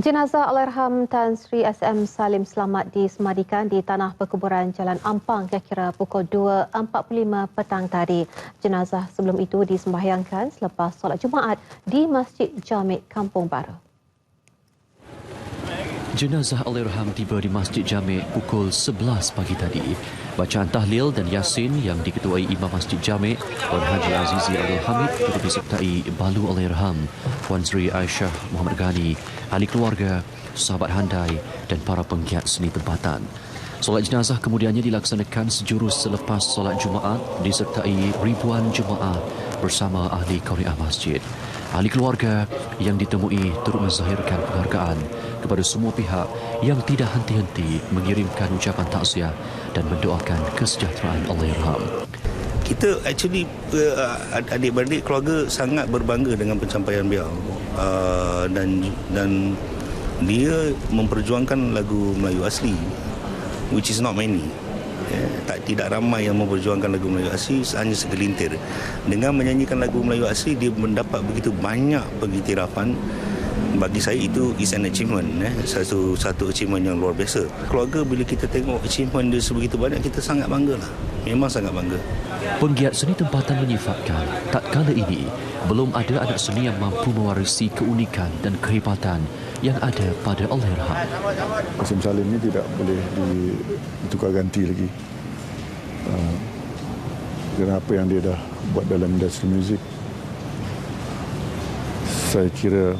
Jenazah Allahyarham Tan Sri SM Salim selamat disemadikan di tanah perkuburan Jalan Ampang kira-kira pukul 2.45 petang tadi. Jenazah sebelum itu disembahyangkan selepas solat Jumaat di Masjid Jamik Kampung Baru. Jenazah Allahyarham tiba di Masjid Jamik pukul 11 pagi tadi. Bacaan tahlil dan yasin yang diketuai Imam Masjid Jamik Puan Haji Azizi Abdul Hamid turut disertai Balu Allahyarham, Puan Sri Aisyah Muhammad Ghani, ahli keluarga, sahabat handai dan para penggiat seni tempatan. Solat jenazah kemudiannya dilaksanakan sejurus selepas solat Jumaat disertai ribuan jemaah bersama ahli kauriah masjid. Ahli keluarga yang ditemui turut menzahirkan penghargaan kepada semua pihak yang tidak henti-henti mengirimkan ucapan takziah dan mendoakan kesejahteraan Allahyarham. kita actually uh, adik-beradik keluarga sangat berbangga dengan pencapaian beliau. Uh, dan dan dia memperjuangkan lagu Melayu asli which is not many. Yeah, tak tidak ramai yang memperjuangkan lagu Melayu asli hanya segelintir. Dengan menyanyikan lagu Melayu asli dia mendapat begitu banyak pengiktirafan bagi saya itu is an achievement eh satu satu achievement yang luar biasa keluarga bila kita tengok achievement dia sebegitu banyak kita sangat bangga lah memang sangat bangga Penggiat seni tempatan menyifatkan tak kala ini belum ada anak seni yang mampu mewarisi keunikan dan kehebatan yang ada pada Allahyarham. Qasim Salim ni tidak boleh ditukar ganti lagi. Uh, dengan apa yang dia dah buat dalam industri muzik. Saya kira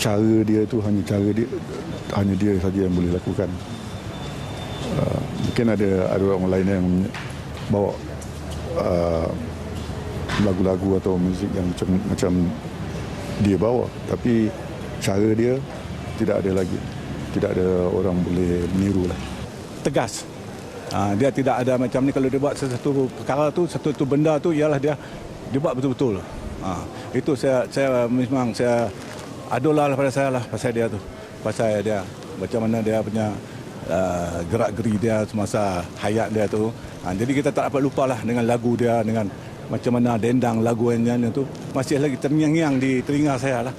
cara dia tu hanya cara dia hanya dia saja yang boleh lakukan. Uh, mungkin ada ada orang lain yang bawa uh, lagu-lagu atau muzik yang macam macam dia bawa. Tapi cara dia tidak ada lagi. Tidak ada orang boleh meniru lah. Tegas. Ha, dia tidak ada macam ni. Kalau dia buat sesuatu perkara tu satu tu benda tu ialah dia dia buat betul-betul. Ha, itu saya saya memang saya adolah lah pada saya lah pasal dia tu. Pasal dia macam mana dia punya uh, gerak geri dia semasa hayat dia tu. Ha, jadi kita tak dapat lupa lah dengan lagu dia dengan macam mana dendang lagu yang tu. Masih lagi terngiang-ngiang di telinga saya lah